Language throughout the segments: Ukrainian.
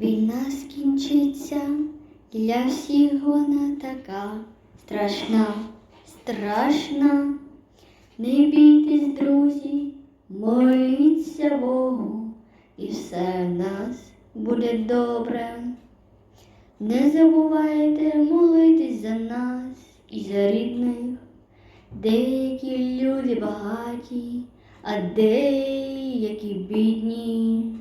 Війна скінчиться, для всіх вона така страшна, страшна. Не бійтесь, друзі, моліться Богу, і все в нас буде добре. Не забувайте молитись за нас і за рідних. Деякі люди багаті, а деякі бідні.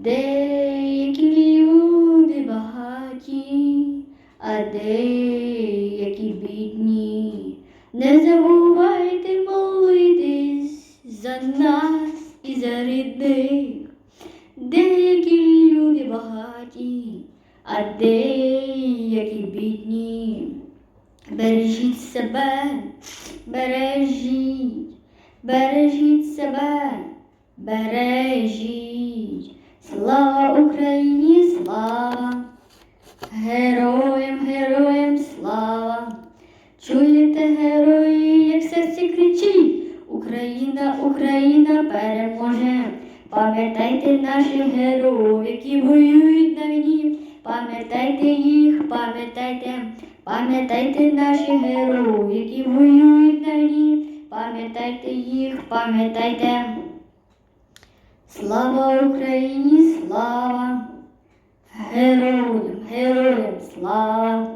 Деякі люди багаті, а деякі бідні. Не забувайте молитись за нас і за рідних. Деякі люди багаті, а деякі бідні. Бережіть себе, бережіть, бережіть себе, бережіть. Слава Україні, слава, героям, героям слава. Чуєте, герої, як серці кричить, Україна, Україна переможе. Пам'ятайте наших героїв, які воюють на війні. Пам'ятайте їх, пам'ятайте, пам'ятайте наших героїв, які воюють на війні. Пам'ятайте їх, пам'ятайте. Слава Україні, слава! Героям, героям слава!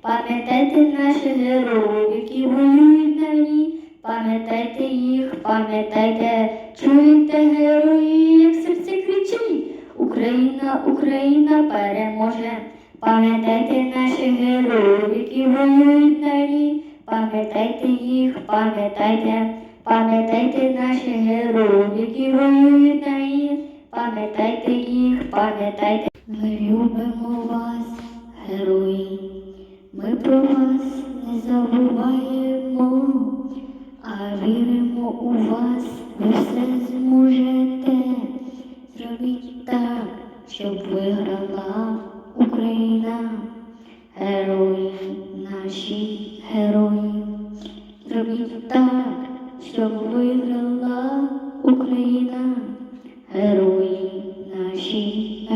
Пам'ятайте наших героїв, які воюють на війні. Пам'ятайте їх, пам'ятайте, чуєте герої, як серці кричить. Україна, Україна переможе. Пам'ятайте наших героїв, які воюють на війні. Пам'ятайте їх, пам'ятайте, пам'ятайте наших героїв, які воюють на війні. Пам'ятайте їх, пам'ятайте. Ми любимо вас, герої. Ми про вас не забуваємо, а віримо у вас, ви все зможете. Зробіть так, щоб виграла Україна, герої, наші герої. Зробіть так,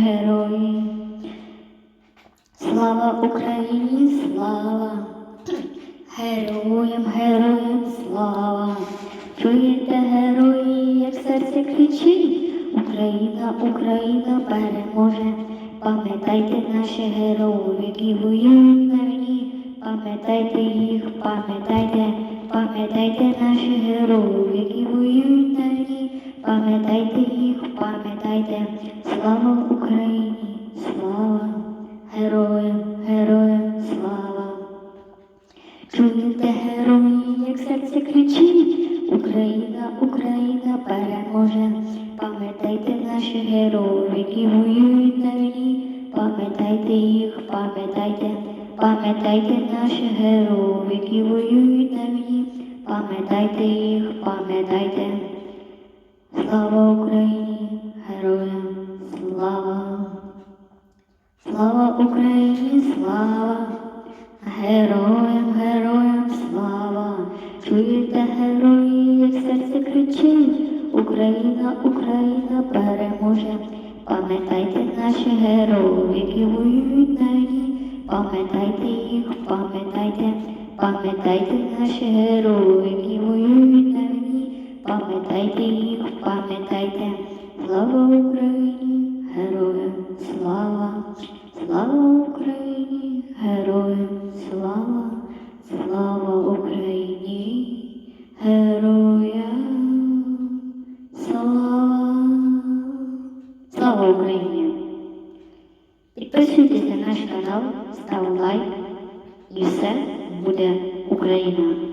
герої. Слава Україні, слава! Героям, героям слава! Чуєте герої, як серце кричить, Україна, Україна переможе. Пам'ятайте наших героїв, які воюють на війні. Пам'ятайте їх, пам'ятайте, пам'ятайте наших героїв, які воюють на війні. Пам'ятайте їх, пам'ятайте. Слава Україні, слава! Героям, героям слава! Чуєте герої, як серце кричить, Україна, Україна переможе. Пам'ятайте наших героїв, які воюють на війні. Пам'ятайте їх, пам'ятайте, пам'ятайте наших героїв, які воюють на війні. Пам'ятайте їх, пам'ятайте. Слава Україні, героям, слава! Слава Україні, слава! Героям, героям слава! Чуєте герої, серце кричить, Україна, Україна переможе. Пам'ятайте наших героїв, які воюють на війні. Пам'ятайте їх, пам'ятайте, пам'ятайте наших героїв, які воюють. Пам'ятайте їх, пам'ятайте. Слава Україні, героям, слава! Слава Україні, героям слава, слава Україні, героям слава, слава Україні. Підписуйтесь на наш канал, ставте лайк і все буде Україна.